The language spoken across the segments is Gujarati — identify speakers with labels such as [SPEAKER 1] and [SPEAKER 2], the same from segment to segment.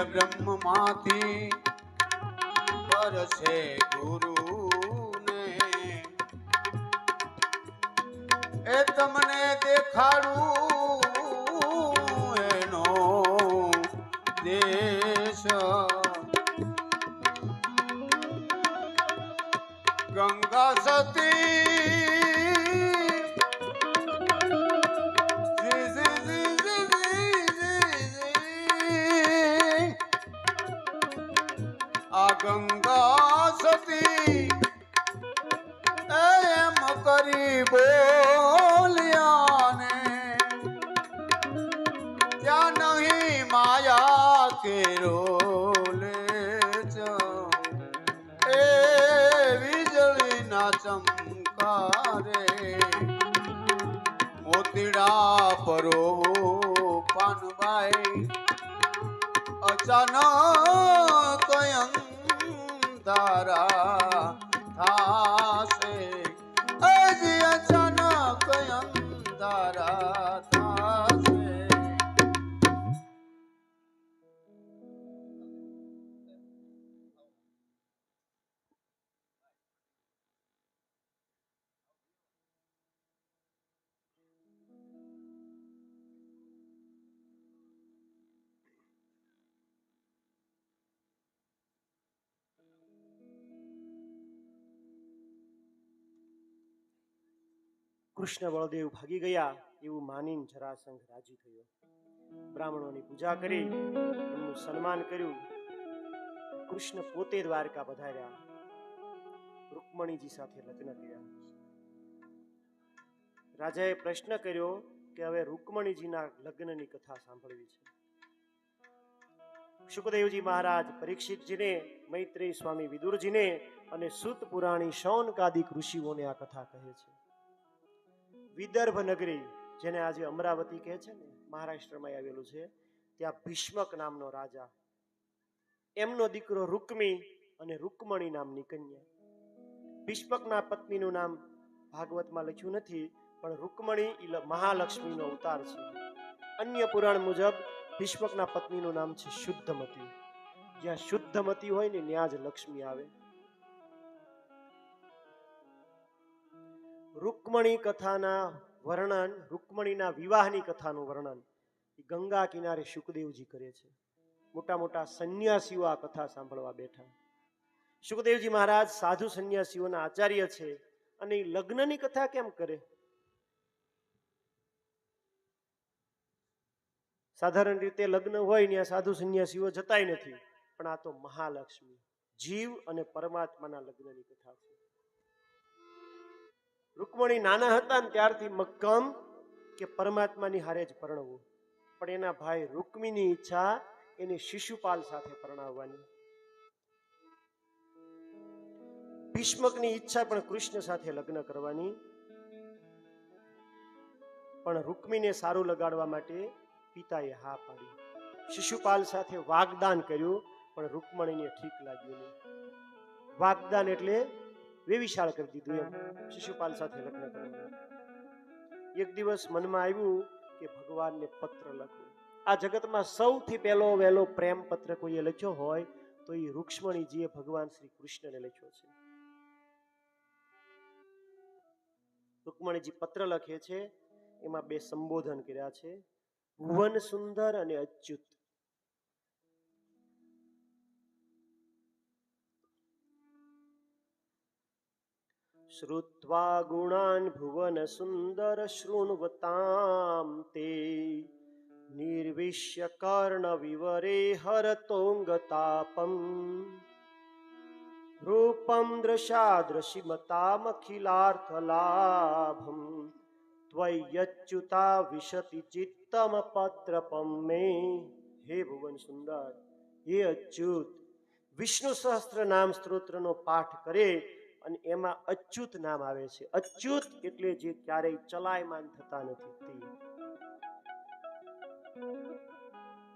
[SPEAKER 1] બ્રહ્મમાંથી પર છે ગુરુને. એ તમને દેખાડું એનો દેશ. ગંગા સતી ગંગા સતી એમ કરી બોલ્યાને ત્યાં નહીં માયા કેરો ચમકારે મોતીડા પરો પાનભાઈ અચાનક અંધારા তারা
[SPEAKER 2] કૃષ્ણ બળદેવ ભાગી ગયા એવું માનીને જરાસંઘ રાજી થયો. બ્રાહ્મણોની પૂજા કરી, એમનું સન્માન કર્યું. કૃષ્ણ પોતે દ્વારકા પધાર્યા. રૂકમણીજી સાથે લગ્ન કર્યા. રાજાએ પ્રશ્ન કર્યો કે હવે રૂકમણીજીના લગ્નની કથા સાંભળવી છે. સુખદેવજી મહારાજ પરીક્ષિતજીને, મૈત્રેય સ્વામી વિદુરજીને અને સુત પુરાણી શૌનકાદિક ઋષિઓને આ કથા કહે છે. વિદર્ભ નગરી જેને આજે અમરાવતી કહે છે ને, મહારાષ્ટ્રમાં આવેલું છે, ત્યાં ભીષ્મક નામનો રાજા, એમનો દીકરો રૂકમી અને રૂકમણી નામની કન્યા. ભીષ્મકના પત્નીનું નામ ભાગવતમાં લખ્યું નથી, પણ રૂકમણી મહાલક્ષ્મીનો અવતાર છે. અન્ય પુરાણ મુજબ, ભીષ્મકના પત્નીનું નામ છે શુદ્ધમતી. જ્યાં શુદ્ધમતી હોય ને, ત્યાં જ લક્ષ્મી આવે. રૂકમણી કથાના વર્ણન, રૂકમણીના વિવાહની કથાનું વર્ણન ગંગા કિનારે સુખદેવજી કરે છે. મોટા મોટા સંન્યાસીઓ આ કથા સાંભળવા બેઠા. સુખદેવજી મહારાજ સાધુ સંન્યાસીઓના આચાર્ય છે અને એ લગ્નની કથા કેમ કરે? સાધારણ રીતે લગ્ન હોય ત્યાં સાધુ સંન્યાસીઓ જતાય નથી, પણ આ તો મહાલક્ષ્મી, જીવ અને પરમાત્માના લગ્નની કથા છે. રૂકમણી નાના હતા ને ત્યારથી મક્કમ કે પરમાત્માની હારે જ પરણવું. પણ એના ભાઈ રૂકમીની ઈચ્છા એને શિશુપાલ સાથે પરણાવવાની. ભીષ્મકની ઈચ્છા પણ કૃષ્ણ સાથે લગ્ન કરવાની. પણ રૂકમીને સારું લગાડવા માટે પિતાએ હા પાડી. શિશુપાલ સાથે વાગદાન કર્યું, પણ રૂકમણીને ઠીક લાગ્યું નહીં. વાગદાન એટલે વેવિશાળ કરી દીધું એમ શિશુપાલ સાથે લગ્ન કર્યું. એક દિવસ મનમાં આવ્યું કે ભગવાનને પત્ર લખું. આ જગતમાં સૌથી પહેલો વહેલો પ્રેમ પત્ર કોઈએ લખ્યો હોય તો એ રૂક્ષ્મણીજીએ ભગવાન શ્રી કૃષ્ણને લખ્યો છે. રૂકમણીજી પત્ર લખે છે, એમાં બે સંબોધન કર્યા છે. ભુવન સુંદર અને અચ્યુત. શ્રુત્વા ગુણાન ભુવન સુંદર શૃણવતામ તે નિર્વિશ્ય કર્ણ વિવરે હરતોંગતાપમ રૂપમ દૃશાદૃશિમતામખિલાર્થલાભમ ત્વયચ્યુતા વિશતિ ચિત્તમ પત્રપમ મે હે ભુવન સુંદર હે અચ્યુત વિષ્ણુ સહસ્ત્ર નામ સ્ત્રોત્રનો પાઠ કરે અને એમાં અચ્યુત નામ આવે છે. અચ્યુત એટલે જે ક્યારેય ચલાયમાન થતા નથી, તે.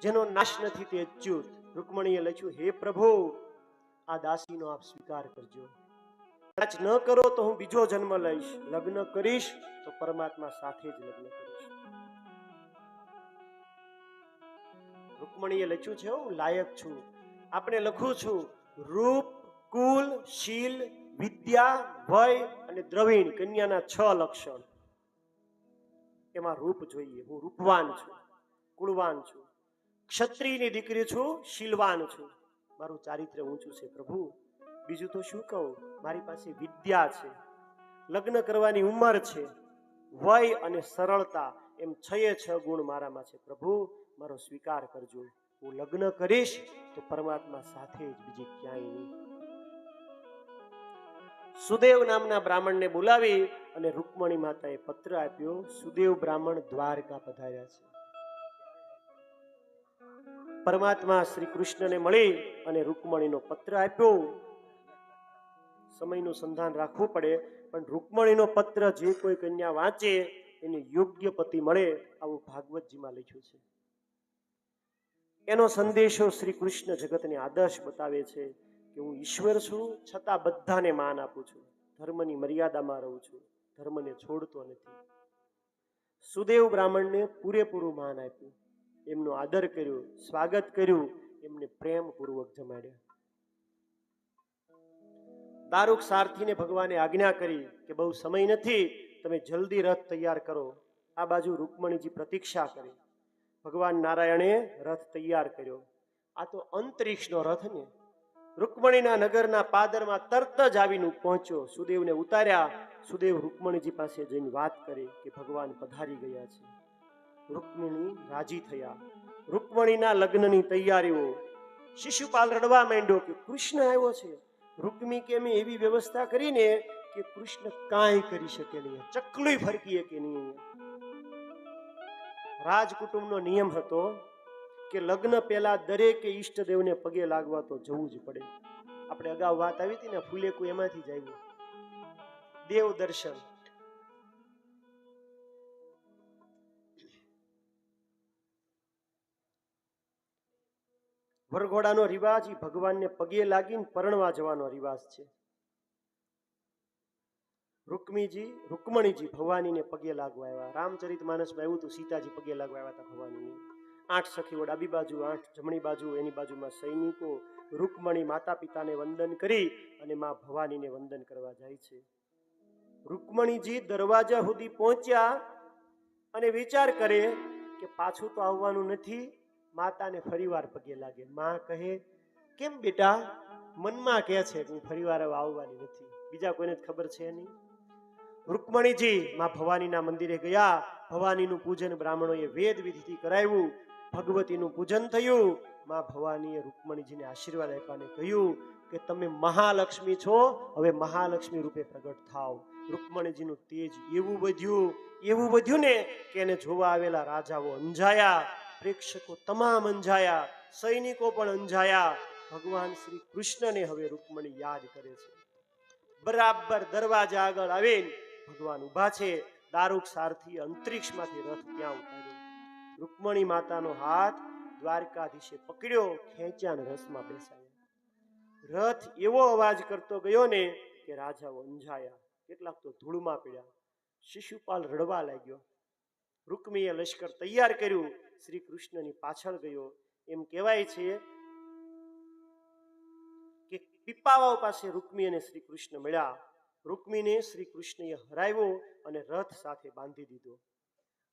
[SPEAKER 2] જેનો નાશ નથી, તે અચ્યુત. રૂકમણીએ લખ્યું, હે પ્રભુ, આ દાસીનો આપ સ્વીકાર કરજો. કદાચ ન કરો તો હું બીજો જન્મ લઈશ. લગ્ન કરીશ તો પરમાત્મા સાથે જ લગ્ન કરીશ. રૂકમણીએ લખ્યું છે, હું લાયક છું. આપણે લખું છું, રૂપ, કુલ, શીલ વિદ્યા, ભય અને દ્રવિણ કન્યાના છ લક્ષણ. એમાં રૂપ જોઈએ. હું રૂપવાન છું, કુળવાન છું, ક્ષત્રિયની દીકરી છું, શીલવાન છું. મારું ચારિત્ર્ય ઊંચું છે, પ્રભુ. બીજું તો શું કહું? મારી પાસે વિદ્યા છે. લગ્ન કરવાની ઉંમર છે. વય અને સરળતા એમ છયે છ ગુણ મારામાં છે. પ્રભુ, મારો સ્વીકાર કરજો. હું લગ્ન કરીશ તો પરમાત્મા સાથે જ બીજી ક્યાંય નહીં. સુદેવ નામના બ્રાહ્મણને બોલાવી અને રૂકમણી માતાએ પત્ર આપ્યો, સુદેવ બ્રાહ્મણ દ્વારકા પધાર્યા છે. પરમાત્મા શ્રી કૃષ્ણને મળી અને રૂકમણીનો પત્ર આપ્યો. સમયનું સંધાન રાખવું પડે, પણ રૂકમણીનો પત્ર જે કોઈ કન્યા વાંચે, એને યોગ્ય પતિ મળે આવું ભાગવતજીમાં લખ્યું છે. એનો સંદેશો શ્રી કૃષ્ણ જગતને આદર્શ બતાવે છે. કે હું ઈશ્વર છું છતાં બધાને માન આપું છું. ધર્મની મર્યાદામાં રહું છું. ધર્મને છોડતો નથી. સુદેવ બ્રાહ્મણને પૂરેપૂરું માન આપ્યું. એમનો આદર કર્યો, સ્વાગત કર્યું, એમને પ્રેમપૂર્વક જમાડ્યા. દારૂક સારથીને ભગવાને આજ્ઞા કરી કે બહુ સમય નથી, તમે જલ્દી રથ તૈયાર કરો. આ બાજુ રૂકમણીજી પ્રતીક્ષા કરી. ભગવાન નારાયણે રથ તૈયાર કર્યો. આ તો અંતરિક્ષનો રથ ને. રૂકમણીના નગરના પાદરમાં તરત જ આવીને પહોંચ્યો. સુદેવને ઉતાર્યા. સુદેવ રૂકમણીજી પાસે જઈને વાત કરી કે ભગવાન પધારી ગયા છે. રૂકમણી રાજી થયા. રૂકમણીના લગ્નની તૈયારીઓ. શિશુપાલ રડવા માંડ્યો કે કૃષ્ણ આવ્યો છે. રૂકમી કે મેં એવી વ્યવસ્થા કરીને કે કૃષ્ણ કાંઈ કરી શકે નહીં. ચકલી ફરકી કે નહીં રાજકુટુંબનો નિયમ હતો કે લગ્ન પહેલા દરેકે ઈષ્ટદેવને પગે લાગવા તો જવું જ પડે. આપણે અગાઉ વાત આવી હતી ને ફૂલેકુ એમાંથી જ આવ્યું. દેવ દર્શન. વરઘોડાનો રિવાજ એ ભગવાનને પગે લાગીને પરણવા જવાનો રિવાજ છે. રૂકમીજી, રૂકમણીજી ભવાનીને પગે લાગવા આવ્યા. રામચરિત માનસમાં એવું હતું, સીતાજી પગે લાગવા આવ્યા હતા ભવાનીને. આઠ સખીઓ ડાબી બાજુ, આઠ જમણી બાજુ, એની બાજુમાં સૈનિકો, રૂકમણી માતા પિતાને વંદન કરી અને માં ભવાનીને વંદન કરવા જાય છે. રૂકમણીજી દરવાજા સુધી પહોંચ્યા અને વિચાર કરે કે પાછું તો આવવાનું નથી, માતાને ફરીવાર પગે લાગે. માં કહે, કેમ બેટા? મનમાં કહે છે કે હું ફરીવાર આવવાની નથી. બીજા કોઈને જ ખબર છે નહીં. રૂકમણીજી માં ભવાનીના મંદિરે ગયા. ભવાનીનું પૂજન બ્રાહ્મણોએ વેદ વિધિથી કરાવ્યું. ભગવતીનું પૂજન થયું. માં ભવાનીએ રૂકમણીજીને આશીર્વાદ આપ્યા કહ્યું કે તમે મહાલક્ષ્મી છો, હવે મહાલક્ષ્મી રૂપે પ્રગટ થાવ રૂકમણીજીનું તેજ એવું વધ્યું એવું વધ્યું ને કે એને જોવા આવેલા રાજાઓ અંજાયા, પ્રેક્ષકો તમામ અંજાયા, સૈનિકો પણ અંજાયા. ભગવાન શ્રી કૃષ્ણને હવે રૂકમણી યાદ કરે છે. બરાબર દરવાજા આગળ આવીને ભગવાન ઊભા છે. દારૂક સારથી અંતરિક્ષમાંથી રથ ત્યાં ઉતાર્યો રૂકમણી માતાનો હાથ દ્વારકાધીશે પકડ્યો, ખેંચ્યા અને રસમાં બેસાયા રથ એવો અવાજ કરતો ગયો ને કે રાજાઓ અંજાયા, કેટલાક તો ધૂળમાં પીડ્યા. શિશુપાલ રડવા લાગ્યો. રૂકમીએ લશ્કર તૈયાર કર્યું, શ્રી કૃષ્ણની પાછળ ગયો. એમ કહેવાય છે કે પીપાવાવ પાસે રૂકમી અને શ્રી કૃષ્ણ મળ્યા. રૂકમીને શ્રી કૃષ્ણએ હરાવ્યો અને રથ સાથે બાંધી દીધો.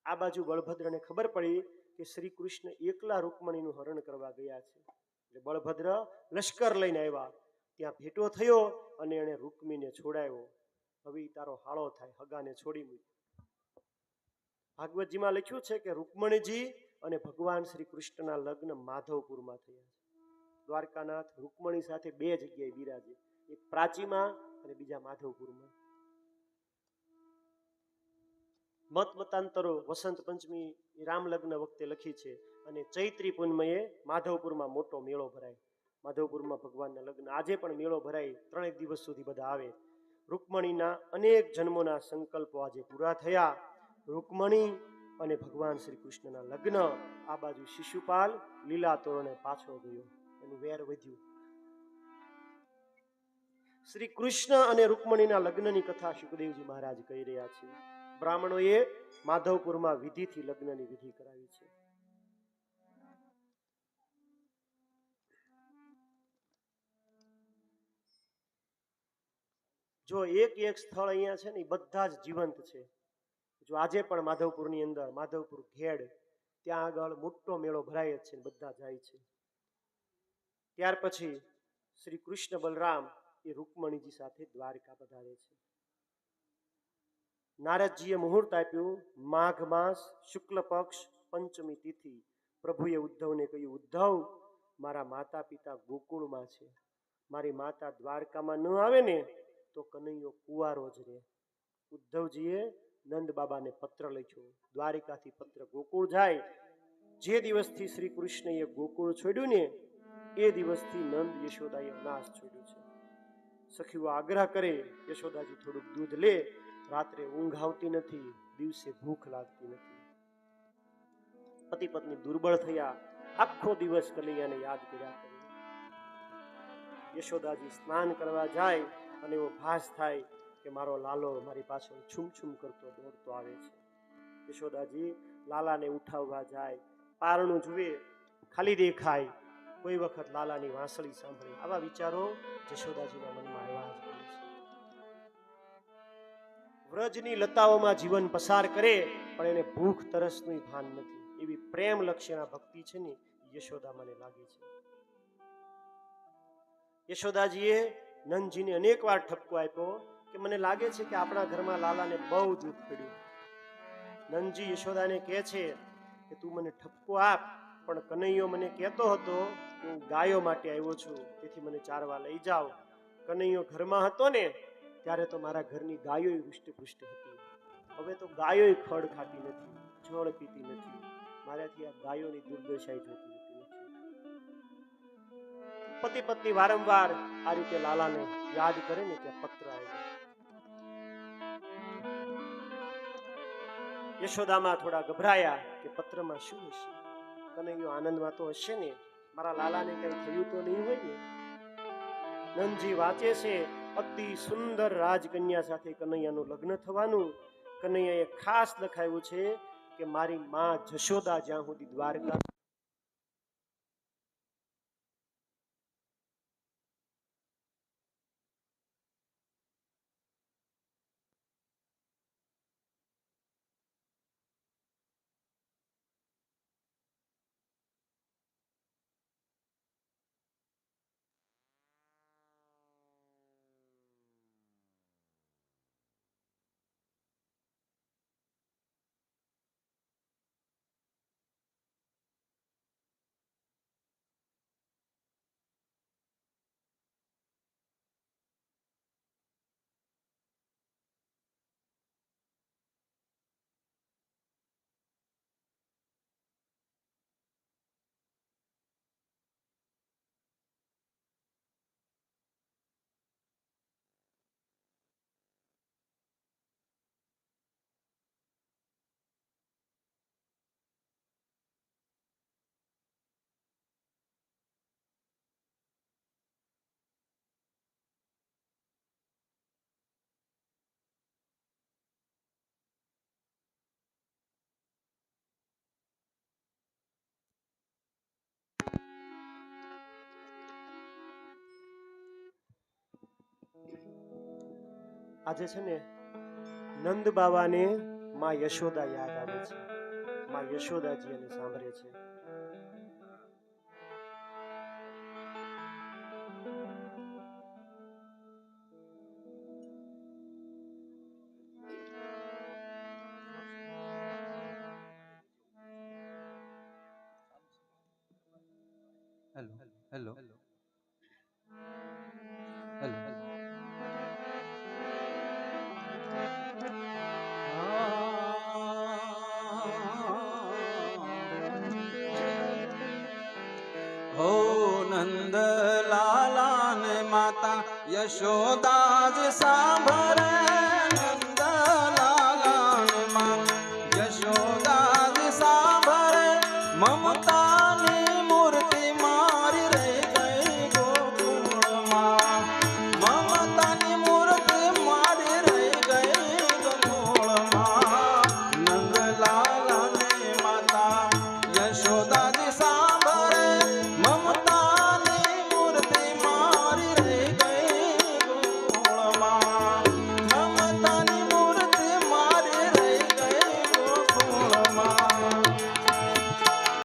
[SPEAKER 2] આ બાજુ બળભદ્રને ખબર પડી કે શ્રી કૃષ્ણ એકલા રૂકમણીનું હરણ કરવા ગયા છે. એટલે બળભદ્ર લશ્કર લઈને આવ્યા. ત્યાં ભેટો થયો અને એણે રૂકમીને છોડાવ્યો હવે તારો હાળો થાય, હગાને છોડી મૂક. ભાગવતજીમાં લખ્યું છે કે રૂકમણીજી અને ભગવાન શ્રી કૃષ્ણના લગ્ન માધવપુરમાં થયા છે. દ્વારકાનાથ રૂકમણી સાથે બે જગ્યાએ બિરાજે. એક પ્રાચીમાં અને બીજા માધવપુરમાં. મત મતાંતરો વસંત પંચમી રામલગ્ન રામ લગ્ન વખતે લખી છે અને ચૈત્રી પૂનમયે માધવપુરમાં મોટો મેળો ભરાય. માધવપુરમાં ભગવાનના લગ્ન આજે પણ મેળો ભરાય, ત્રણેક દિવસ સુધી બધા આવે. રૂકમણીના અનેક જન્મોના સંકલ્પો આજે પૂરા થયા. રૂકમણી અને ભગવાન શ્રી કૃષ્ણના લગ્ન, આ બાજુ શિશુપાલ લીલા તોરણે પાછો ગયો, એનું વેર વધ્યું. શ્રી કૃષ્ણ અને રૂકમણીના લગ્નની કથા સુખદેવજી મહારાજ કહી રહ્યા છે. બ્રાહ્મણોએ માધવપુરમાં વિધિથી લગ્નની વિધિ કરાવી છે. જો એક એક સ્થળ અહીંયા છે ને, એ બધા જ જીવંત છે. જો આજે પણ માધવપુરની અંદર, માધવપુર ઘેડ, ત્યાં આગળ મોટો મેળો ભરાય જ છે બધા જાય છે. ત્યાર પછી શ્રી કૃષ્ણ બલરામ એ રૂકમણીજી સાથે દ્વારકા પધારે છે. નારદજીએ મુહૂર્ત આપ્યું, માઘ માસ, શુક્લ પક્ષ, પંચમી તિથિ. પ્રભુએ ઉદ્ધવને કહ્યું, ઉદ્ધવ, મારા માતા પિતા ગોકુળમાં છે. મારી માતા દ્વારકામાં ન આવે ને, તો કનૈયો કુવારો જ રહે. ઉદ્ધવજીએ નંદ બાબાને પત્ર લખ્યો, દ્વારિકાથી પત્ર ગોકુળ જાય. જે દિવસથી શ્રી કૃષ્ણએ ગોકુળ છોડ્યું ને, એ દિવસથી નંદ યશોદાએ નાશ છોડ્યું છે. સખીઓ આગ્રહ કરે, યશોદાજી થોડુંક દૂધ લે રાત્રે ઊંઘ આવતી નથી, દિવસે ભૂખ લાગતી નથી. પતિ પત્ની દુર્બળ થયા, આખો દિવસ કનૈયાને યાદ કર્યા કરે. યશોદાજી સ્નાન કરવા જાય અને એવો ભાસ થાય કે મારો લાલો મારી પાછળ છૂમ છૂમ કરતો દોડતો આવે છે. યશોદાજી લાલાને ઉઠાવવા જાય, પારણું જુએ, ખાલી દેખાય. કોઈ વખત લાલાની વાંસળી સાંભળે. આવા વિચારો યશોદાજીના મનમાં આવ્યા છે વ્રજની લતાઓમાં જીવન પસાર કરે, પણ એને ભૂખ તરસનું ભાન નથી. એવી પ્રેમ લક્ષ્યના ભક્તિ છે ને, યશોદા મને લાગે છે. યશોદાજીએ નંદજીને અનેક વાર ઠપકો આપ્યો કે મને લાગે છે કે આપણા ઘરમાં લાલાને બહુ દુઃખ પડ્યું. નંદજી યશોદાને કહે છે કે, તું મને ઠપકો આપ, પણ કનૈયો મને કહેતો હતો કે હું ગાયો માટે આવ્યો છું, તેથી મને ચારવા લઈ જાઓ. કનૈયો ઘરમાં હતો ને ત્યારે તો મારા ઘરની ગાયો હૃષ્ટપુષ્ટ હતી. હવે તો ગાયો ખડ ખાતી નથી, જળ પીતી નથી. મારાથી આ ગાયોની દુર્દશાઈ જોતી હતી પતિ પત્ની વારંવાર આ રીતે લાલાને યાદ કરે ને ત્યાં પત્ર આવ્યો યશોદામાં થોડા ગભરાયા કે પત્રમાં શું હશે? કનૈયો આનંદમાં તો હશે ને? મારા લાલાને કઈ થયું તો નહીં હોય ને? નંદજી વાંચે છે અતિ સુંદર રાજકન્યા સાથે કનૈયાનું લગ્ન થવાનું. કનૈયાએ ખાસ લખાયું છે કે મારી માં જશોદા જ્યાં સુધી દ્વારકા આજે છે ને નંદ બાબાને માં યશોદા યાદ આવે છે. માં યશોદાજી એને સાંભળે છે.
[SPEAKER 3] Hello hello hello